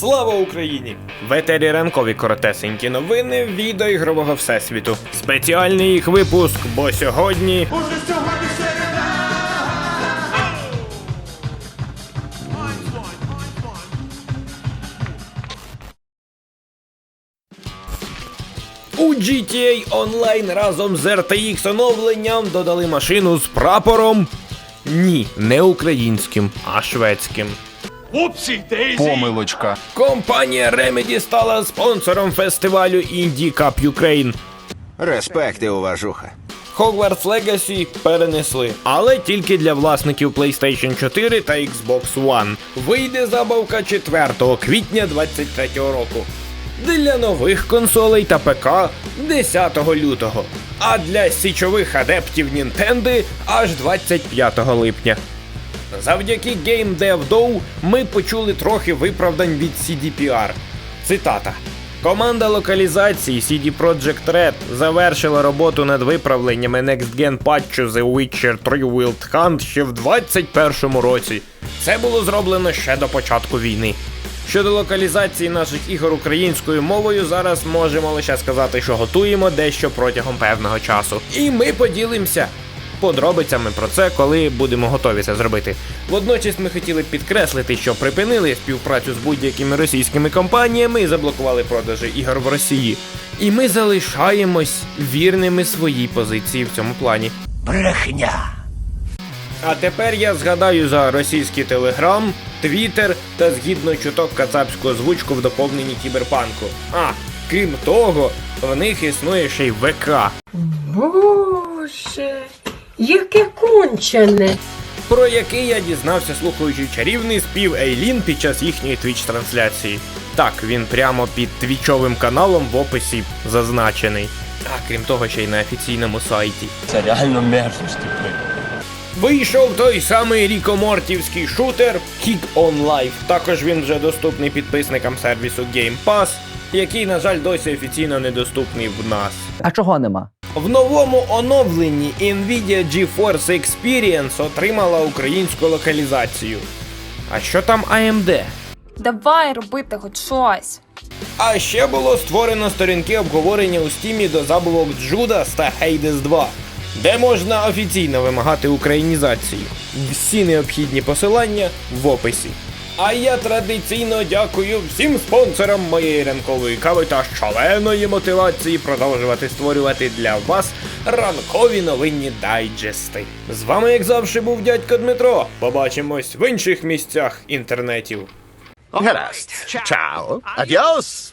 Слава Україні! В етері ранкові коротесенькі новини відеоігрового всесвіту. Спеціальний їх випуск, бо сьогодні. Уже! У GTA Online разом з RTX оновленням додали машину з прапором. Ні, не українським, а шведським. Помилочка. Компанія Remedy стала спонсором фестивалю Indie Cup Ukraine. Респекти, уважуха. Hogwarts Legacy перенесли, але тільки для власників PlayStation 4 та Xbox One. Вийде забавка 4 квітня 2023 року. Для нових консолей та ПК 10 лютого. А для січових адептів Nintendo аж 25 липня. Завдяки Game Dev Dow ми почули трохи виправдань від CDPR. Цитата. Команда локалізації CD Projekt Red завершила роботу над виправленнями Next Gen патчу The Witcher 3 Wild Hunt ще в 2021 році. Це було зроблено ще до початку війни. Щодо локалізації наших ігор українською мовою, зараз можемо лише сказати, що готуємо дещо протягом певного часу. І ми поділимося подробицями про це, коли будемо готові це зробити. Водночас ми хотіли підкреслити, що припинили співпрацю з будь-якими російськими компаніями і заблокували продажі ігор в Росії. І ми залишаємось вірними своїй позиції в цьому плані. Брехня. А тепер я згадаю за російський телеграм, твіттер та згідно чуток кацапську озвучку в доповненні кіберпанку. А, крім того, в них існує ще й ВК. Боже, яке кончене. про який я дізнався, слухаючи чарівний спів Ейлін під час їхньої твіч-трансляції. Так, він прямо під твічовим каналом в описі зазначений. А крім того, ще й на офіційному сайті. Це реально мерзость, типу. Вийшов той самий рікомортівський шутер Kick on Life. Також він вже доступний підписникам сервісу Game Pass, який, на жаль, досі офіційно недоступний в нас. А чого нема? В новому оновленні Nvidia GeForce Experience отримала українську локалізацію. А що там AMD? Давай робити хоч щось. А ще було створено сторінки обговорення у стімі до забавок Judas та Hades 2, де можна офіційно вимагати українізації. Всі необхідні посилання в описі. А я традиційно дякую всім спонсорам моєї ранкової кави та шаленої мотивації продовжувати створювати для вас ранкові новинні дайджести. З вами, як завжди, був дядько Дмитро. Побачимось в інших місцях інтернетів. Гаразд. Чао. Адіос.